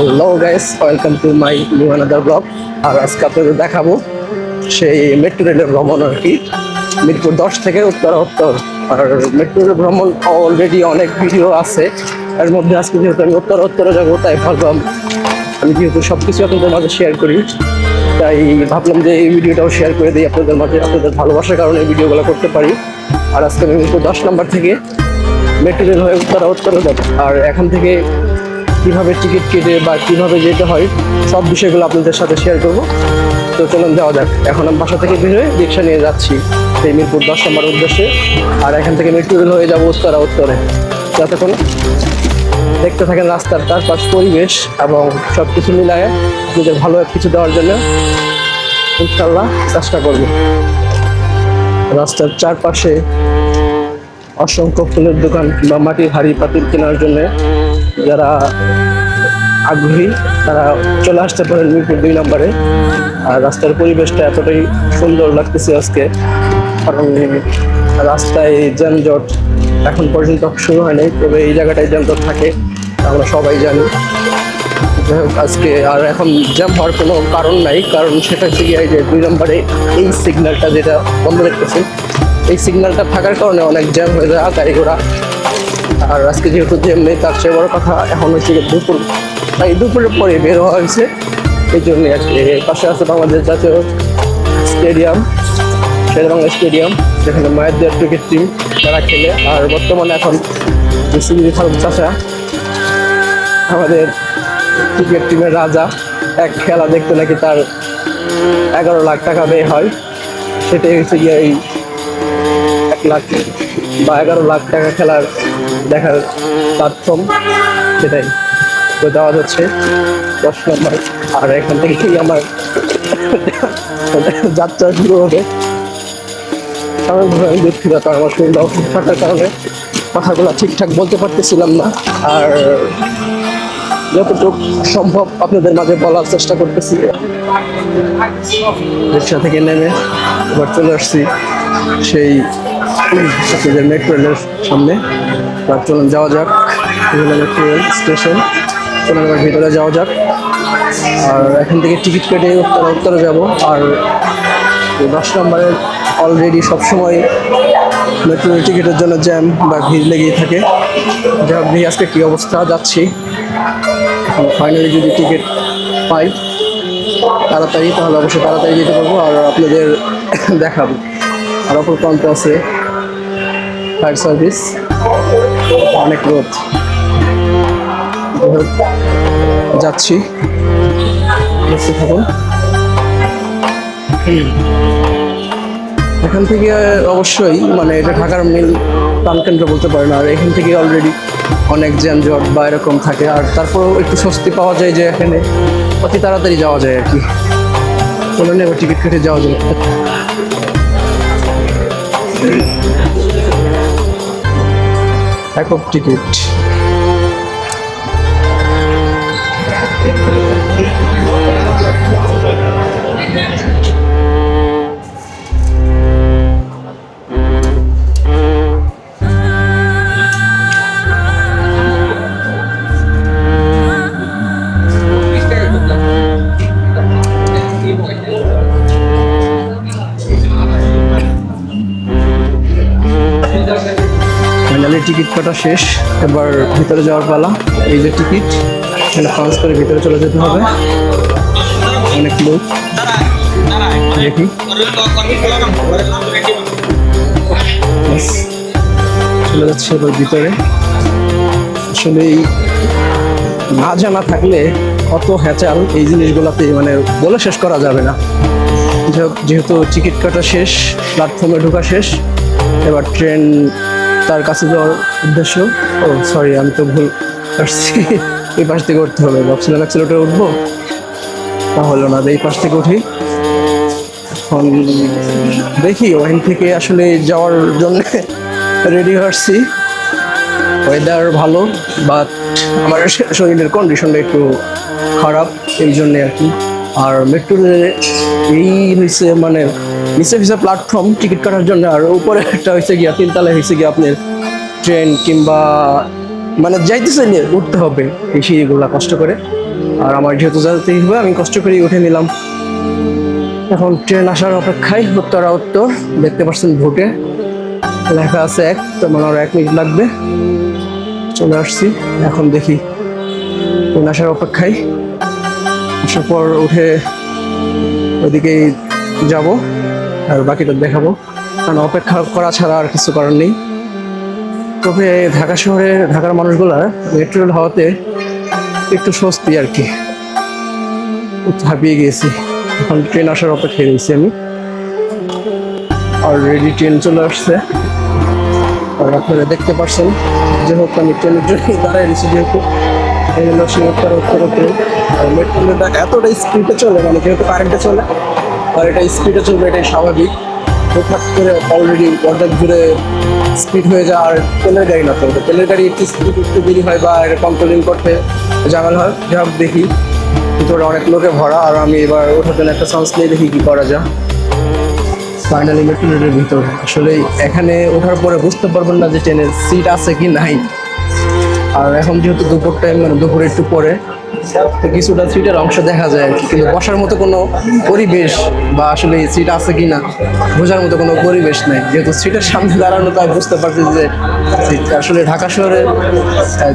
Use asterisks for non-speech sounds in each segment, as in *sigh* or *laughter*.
Hello guys welcome to my new another blog আর আজকে আপনাদের দেখাবো সেই মেট্রো রেলের ভ্রমণ আর কি। মিরপুর দশ থেকে উত্তর উত্তর। আর মেট্রো রেল ভ্রমণ অলরেডি অনেক ভিডিও আছে। এর মধ্যে আজকে যেহেতু আমি উত্তর উত্তরে যাব, তাই ভাবলাম আমি যেহেতু সব কিছু আপনাদের মাঝে শেয়ার করি, তাই ভাবলাম যে এই ভিডিওটাও শেয়ার করে দিই আপনাদের মাঝে, আপনাদের ভালোবাসার কারণে এই ভিডিওগুলো করতে পারি। আর আজকে আমি মিরপুর দশ নম্বর থেকে মেট্রো রেল হয়ে উত্তরা উত্তরে যাব। আর এখান থেকে কীভাবে টিকিট কেটে বা কীভাবে যেতে হয়, সব বিষয়গুলো আপনাদের সাথে শেয়ার করব। তো চলুন যাওয়া যাক। এখন আমি বাসা থেকে বের হয়ে রিক্সা নিয়ে যাচ্ছি। সেই মিরপুর দশ নম্বর উদ্দেশ্যে। আর এখান থেকে মেট্রো হয়ে যাব উত্তরা উত্তরে। যতক্ষণ দেখতে থাকেন রাস্তার চারপাশ, পরিবেশ এবং সব কিছু মিলায় নিজের ভালো কিছু দেওয়ার জন্য ইনশাল্লাহ চেষ্টা করব। রাস্তার চারপাশে অসংখ্য ফুলের দোকান বা মাটির হাড়ি পাতিল কেনার জন্য যারা আগ্রহী, তারা চলে আসতে পারেন মিরপুর দুই নম্বরে। আর রাস্তার পরিবেশটা এতটাই সুন্দর লাগতেছে আজকে, কারণ রাস্তায় যানজট এখন পর্যন্ত শুরু হয়নি তবে এই জায়গাটায় যানজট থাকে, আমরা সবাই জানি। যাই হোক, আজকে আর এখন জ্যাম হওয়ার কোনো কারণ নাই, কারণ সেটা হচ্ছে গিয়ে যে দুই নম্বরে এই সিগন্যালটা যেটা বন্ধ দেখতেছেন এই সিগন্যালটা থাকার কারণে অনেক জ্যাম হয়ে যায় গাড়ি ঘোড়া আর আজকে যেহেতু জ্যাম নেই, তার চেয়ে বড় কথা এখন হচ্ছে দুপুর তাই দুপুরের পরে বের হওয়া হয়েছে। এই জন্য আর কি এর পাশে আছে বাংলাদেশ জাতীয় স্টেডিয়াম শেরবাংলা স্টেডিয়াম যেখানে মায়ের ক্রিকেট টিম তারা খেলে। আর বর্তমানে এখন সিবি ফারুক চাষা আমাদের ক্রিকেট টিমের রাজা, এক খেলা দেখতে নাকি তার এগারো লাখ টাকা ব্যয় হয়। সেটাই হচ্ছে গিয়ে এই এক লাখ বা এগারো লাখ টাকা খেলার দেখার প্ল্যাটফর্ম সেটাই। তো দেওয়া যাচ্ছে। দশ নম্বর। আর এখান থেকেই আমার যাত্রা শুরু হবে। স্বাভাবিকভাবে আমি দুঃখিত কারণ আমার শরীরটা অসুখ থাকার কারণে কথাগুলো ঠিকঠাক বলতে পারতেছিলাম না। আর যতটুকু সম্ভব আপনাদের মাঝে বলার চেষ্টা করতেছি। রিক্সা থেকে নেমে এবার চলে আসছি সেই মেট্রো রেলের সামনে। এবার চলুন যাওয়া যাক। Rail station. চলুন ভিতরে যাওয়া যাক। আর এখান থেকে টিকিট কেটে উত্তরে উত্তরে যাব। আর দশ নম্বরের অলরেডি সবসময় মেট্রো টিকিটের জন্য জ্যাম বা ভিড় লেগেই থাকে। যা দেখি আজকে কী অবস্থা, যাচ্ছি। ফাইনালি যদি টিকিট পাই, তাড়াতাড়ি, তাহলে অবশ্যই তাড়াতাড়ি যেতে পারব আর আপনাদের *coughs* দেখাবো। আর অপর প্রান্তে আছে ফায়ার সার্ভিস অনেক রোদ। যাচ্ছি। এখান থেকে অবশ্যই মানে এটা ঢাকার মেন প্রাণকেন্দ্র বলতে পারেন। আর এখান থেকে অলরেডি অনেক যানজট বা এরকম থাকে। আর তারপরেও একটু স্বস্তি পাওয়া যায় যে এখানে অতি তাড়াতাড়ি যাওয়া যায় আর কি। চলুন এবার টিকিট কেটে যাওয়া যায় একক টিকিট। টিকিট কাটা শেষ। এবার ভিতরে যাওয়ার পালা। এই যে টিকিট এখানে পাঁচ করে ভিতরে চলে যেতে হবে। অনেক লোক। দেখি। চলে যাচ্ছে এবার ভিতরে। আসলে এই না জানা থাকলে কত হ্যাচাল এই জিনিসগুলোতে মানে বলে শেষ করা যাবে না। যেহেতু টিকিট কাটা শেষ প্ল্যাটফর্মে ঢোকা শেষ, এবার ট্রেন তার কাছে যাওয়ার উদ্দেশ্য। ও সরি আমি তো ভুল আসছি। এই পাশ থেকে উঠতে হবে। ভাবছিলাম অ্যাক্সিলেটরে উঠবো। তা হলো না, এই পাশ থেকে উঠি। এখন দেখি, ওখান থেকে আসলে যাওয়ার জন্য রেডি আসছি। ওয়েদার ভালো বাট আমার শরীরের কন্ডিশনটা একটু খারাপ, এই জন্যে আর কি। আর মেট্রো এই হয়েছে মানে নিচে হয়েছে প্ল্যাটফর্ম টিকিট কাটার জন্য। আর উপরে একটা হয়েছে গিয়া, তিনতলায় হয়েছে গিয়ে আপনার ট্রেন কিংবা মানে যাইতেছে উঠতে হবে, এই সিঁড়িগুলো কষ্ট করে। আর আমার যেহেতু যেতেই হবে আমি কষ্ট করে উঠে নিলাম। এখন ট্রেন আসার অপেক্ষায় উত্তরা উত্তর, দেখতে পাচ্ছেন ভোটে। লেখা আছে এক, তো মানে আরও এক মিনিট লাগবে। চলে আসছি, এখন দেখি। ট্রেন আসার অপেক্ষায়। আসার পর উঠে ওইদিকেই যাব আর বাকিটা দেখাবো। কারণ অপেক্ষা করা ছাড়া আর কিছু করার নেই। তবে ঢাকা শহরে ঢাকার মানুষগুলা মেট্রো রেল হওয়াতে একটু স্বস্তি আর কি। হাঁপিয়ে গিয়েছি। এখন ট্রেন আসার অপেক্ষায় রয়েছি আমি। অলরেডি ট্রেন চলে আসছে। আর আপনারা দেখতে পাচ্ছেন যেহেতু আমি ট্রেনের জন্য দাঁড়ায় রয়েছি যেহেতু। এই হলো সিঙ্গাপুর উত্তর ট্রেন আর মেট্রো ট্রেনটা এতটা স্পিডে চলে মানে যেহেতু কারেন্টে চলে, আর এটা স্পিডে চলবে, এটাই স্বাভাবিক। হুটহাট করে অলরেডি অর্ধেক জুড়ে স্পিড হয়ে যায়, আর তেলের গাড়ি না তো তেলের গাড়ি একটু স্পিড একটু দেরি হয় বা এটা কন্ট্রোলিং করতে ঝামেলা হয়। যাই দেখি। ভিতরে অনেক লোকে ভরা, আর আমি এবার ওঠার জন্য একটা চান্স নিয়ে দেখি কি করা যায়। ফাইনালি মেট্রো রেলের ভিতর। আসলে এখানে ওঠার পরে বুঝতে পারবেন না যে ট্রেনের সিট আছে কি নাই। আর এখন যেহেতু দুপুর টাইম মানে দুপুরে একটু পরে, তো কিছুটা সিটের অংশ দেখা যায় আর কি। কিন্তু বসার মতো কোনো পরিবেশ বা আসলে সিট আছে কি না বোঝার মতো কোনো পরিবেশ নেই। যেহেতু সিটের সামনে দাঁড়ানো, তাই বুঝতে পারছি যে আসলে ঢাকা শহরে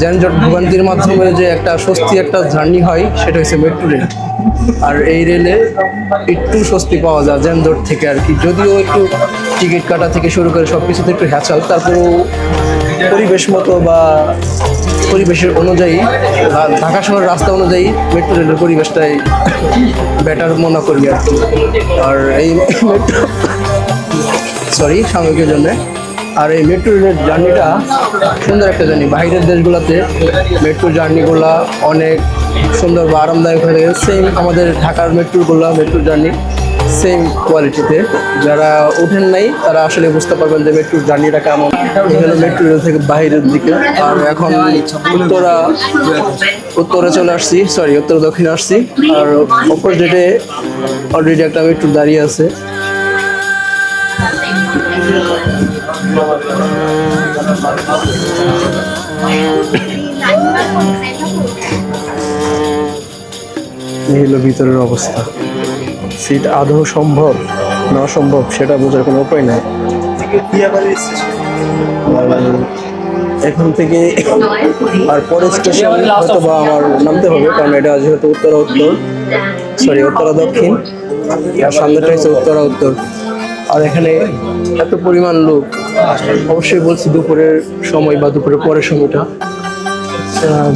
যানজট ভোগান্তির মাধ্যমে যে একটা স্বস্তি একটা জার্নি হয়, সেটা হচ্ছে মেট্রো রেল আর এই রেলে একটু স্বস্তি পাওয়া যায় যানজট থেকে আর কি। যদিও একটু টিকিট কাটা থেকে শুরু করে সব কিছুতে একটু হ্যাচাল, তারপরেও পরিবেশ মতো বা পরিবেশের অনুযায়ী, ঢাকা শহরের রাস্তা অনুযায়ী মেট্রো রেলের পরিবেশটাই বেটার মনে করি আর কি। আর এই মেট্রো সরি সাময়িকের জন্য। আর এই মেট্রো রেলের জার্নিটা সুন্দর একটা জার্নি। বাইরের দেশগুলোতে মেট্রো জার্নিগুলা অনেক সুন্দর বা আরামদায়ক হয়ে সেম আমাদের ঢাকার মেট্রোগুলো, মেট্রো জার্নি। সেম কোয়ালিটিতে যারা ওঠেন নাই, তারা আসলে বুঝতে পারবেন যে মেট্রোর জার্নিটা কেমন। হলো মেট্রো রেল থেকে বাইরের দিকে। আর এখন উত্তরা, উত্তরে চলে আসছি সরি উত্তর দক্ষিণে আসছি। আর অপোজিটে অলরেডি একটা মেট্রো দাঁড়িয়ে আছে। এই হলো ভিতরের অবস্থা। সিট আদৌ সম্ভব, না সম্ভব, সেটা বোঝার কোনো উপায় নাই। এখান থেকে আর পরের স্টেশন হয়তো বা আমার নামতে হবে, কারণ এটা যেহেতু উত্তরা উত্তর সরি উত্তরা দক্ষিণ, আর সামনেটা হচ্ছে উত্তরা উত্তর। আর এখানে এত পরিমাণ লোক, অবশ্যই বলছি দুপুরের সময় বা দুপুরের পরের সময়টা।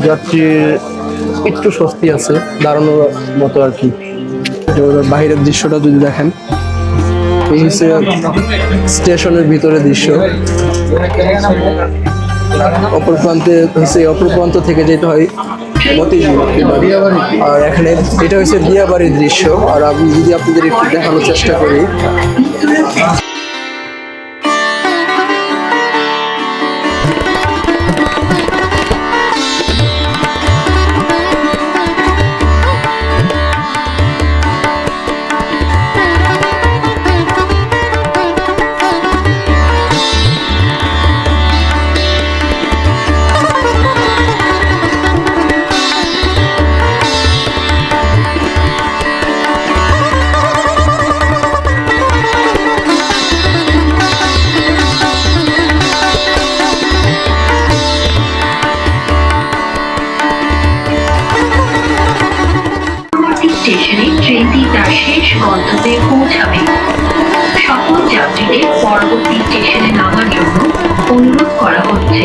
যাত্রীর একটু স্বস্তি আছে, দাঁড়ানোর মতো আর কি। বাইরের দৃশ্যটা যদি দেখেন স্টেশনের ভিতরে দৃশ্য। অপর প্রান্তে হচ্ছে অপর প্রান্ত থেকে যেতে হয় আর এখানে এটা হচ্ছে বিয়াবাড়ির দৃশ্য। আর আমি যদি আপনাদের একটু দেখানোর চেষ্টা করি। শেষ গন্তব্যে পৌঁছাবে। সকল যাত্রীদের পরবর্তী স্টেশনে নামার জন্য অনুরোধ করা হচ্ছে।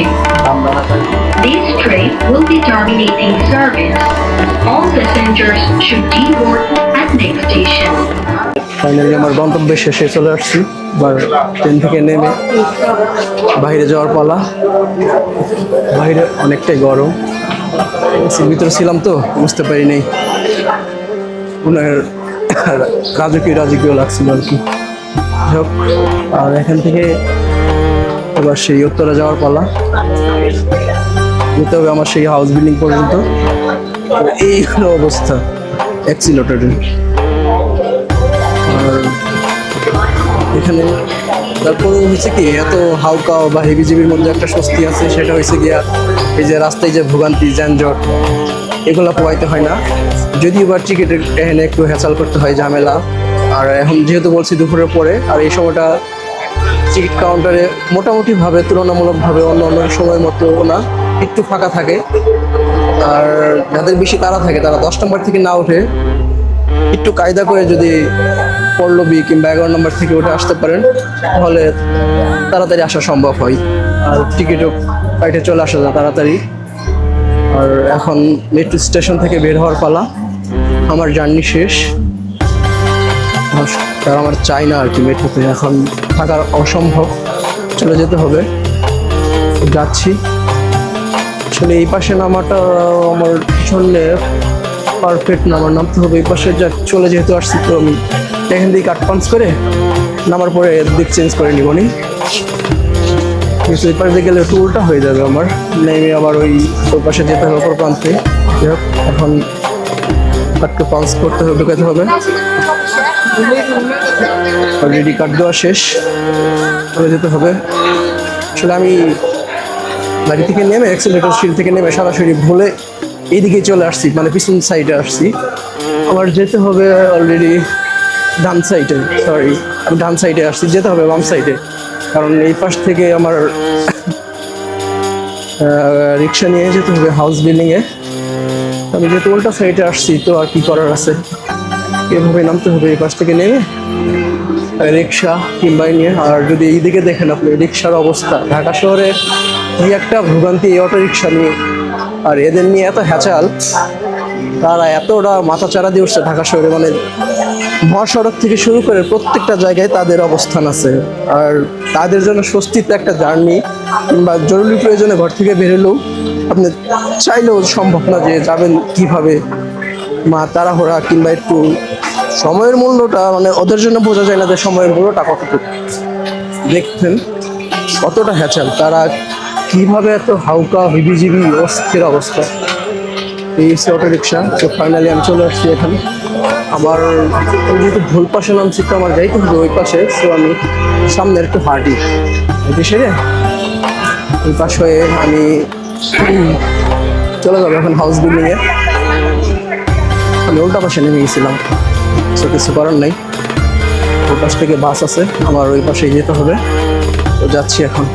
This train will be terminating service. All passengers should deboard at next station. Finally আমার গন্তব্যে শেষে চলে আসছি। এবার ট্রেন থেকে নেমে বাইরে যাওয়ার পালা। বাইরে অনেকটাই গরম। ভিতরে ছিলাম তো, বুঝতে পারি নাই ওনার রাজকীয় রাজকীয় লাগছিল আর কি। হোক, আর এখান থেকে এবার সেই উত্তরা যাওয়ার পালা। যেতে হবে আমার সেই হাউস বিল্ডিং পর্যন্ত। এই হলো অবস্থা অ্যাক্সিলেটারের আর এখানে তারপরে হচ্ছে কি এত হালকা বা হেভি জিবির মধ্যে একটা স্বস্তি আছে সেটা হয়েছে গিয়া এই যে রাস্তায় যে ভোগান্তি যানজট এগুলো পোয়াইতে হয় না। যদিও বা টিকিটের এখানে একটু হ্যাচাল করতে হয় ঝামেলা। আর এখন যেহেতু বলছি দুপুরের পরে, আর এই সময়টা টিকিট কাউন্টারে মোটামুটিভাবে, তুলনামূলকভাবে অন্য অন্য সময়ের মতো না, একটু ফাঁকা থাকে। আর যাদের বেশি তাড়া থাকে, তারা দশ নম্বর থেকে না উঠে একটু কায়দা করে যদি পল্লবী কিংবা এগারো নম্বর থেকে উঠে আসতে পারেন, তাহলে তাড়াতাড়ি আসা সম্ভব হয়। আর টিকিটও কাইটে চলে আসা যায় তাড়াতাড়ি। আর এখন মেট্রো স্টেশন থেকে বের হওয়ার পালা। আমার জার্নি শেষ। আর আমার চাই না আর কি মেট্রোতে এখন থাকার অসম্ভব। চলে যেতে হবে। যাচ্ছি। আসলে এই পাশে নামাটা আমার পিছনে পারফেক্ট নামার নামতে হবে এই পাশে। যা চলে যেহেতু আসছি, তো আমি এখান থেকে কাট পাঞ্চ করে নামার পরে দিক চেঞ্জ করে নিব নি। এই পাশে গেলে একটু উল্টা হয়ে যাবে আমার। নেমে আবার ওই ওই পাশে যেতে হবে অপর প্রান্তে। এখন কাটকে পাঞ্চ করতে হবে, ঢুকাতে হবে। অলরেডি কাট দেওয়া শেষ। চলে যেতে হবে। আসলে আমি গাড়ি থেকে নেমে অ্যাক্সিলেটর সিল থেকে নেমে সরাসরি ভুলে এইদিকে চলে আসছি মানে পিছন সাইডে আসছি। আমার যেতে হবে অলরেডি ডান সাইডে সরি আমি ডান সাইডে আসছি, যেতে হবে বাম সাইডে কারণ এই পাশ থেকে আমার রিক্সা নিয়ে যেতে হবে হাউস বিল্ডিংয়ে আমি যেহেতু উল্টা সাইডে আসছি, তো আর কি করার আছে? এভাবে নামতে হবে, এই পাশ থেকে নেমে রিক্সা কিংবা নিয়ে। আর যদি এইদিকে দেখেন আপনি, রিক্সার অবস্থা। ঢাকা শহরে কি একটা ভোগান্তি এই অটো রিক্সা নিয়ে, আর এদের নিয়ে এত হ্যাচাল, তারা এতটা মাথা চারা দিয়ে উঠছে ঢাকা শহরে। মানে মহাসড়ক থেকে শুরু করে প্রত্যেকটা জায়গায় তাদের অবস্থান আছে। আর তাদের জন্য স্বস্তিতে একটা জার্নি, কিংবা জরুরি প্রয়োজনে ঘর থেকে বেরোলেও আপনি চাইলেও সম্ভব না যে যাবেন কীভাবে মা তাড়াহুড়া কিংবা একটু সময়ের মূল্যটা মানে ওদের জন্য বোঝা যায় না যে সময়ের মূল্যটা কতটুকু। দেখছেন কতটা হ্যাচাল, তারা কীভাবে এত হাউকা হিবিজিবি অস্থির অবস্থা। এই হচ্ছে অটো রিক্সা তো ফাইনালি আমি চলে আসছি এখানে। আমার যেহেতু ভুল পাশে নামছি, তো আমার যাইতে হবে ওই পাশে তো আমি সামনের একটু হেঁটে। সেরে ওই পাশ হয়ে আমি চলে যাবে এখন হাউস বিল্ডিংয়ে আমি উল্টা পাশে নেমে গেছিলাম। তো কিছু করার নেই। ওর পাশ থেকে বাস আছে। আমার ওই পাশে যেতে হবে। তো যাচ্ছি এখন।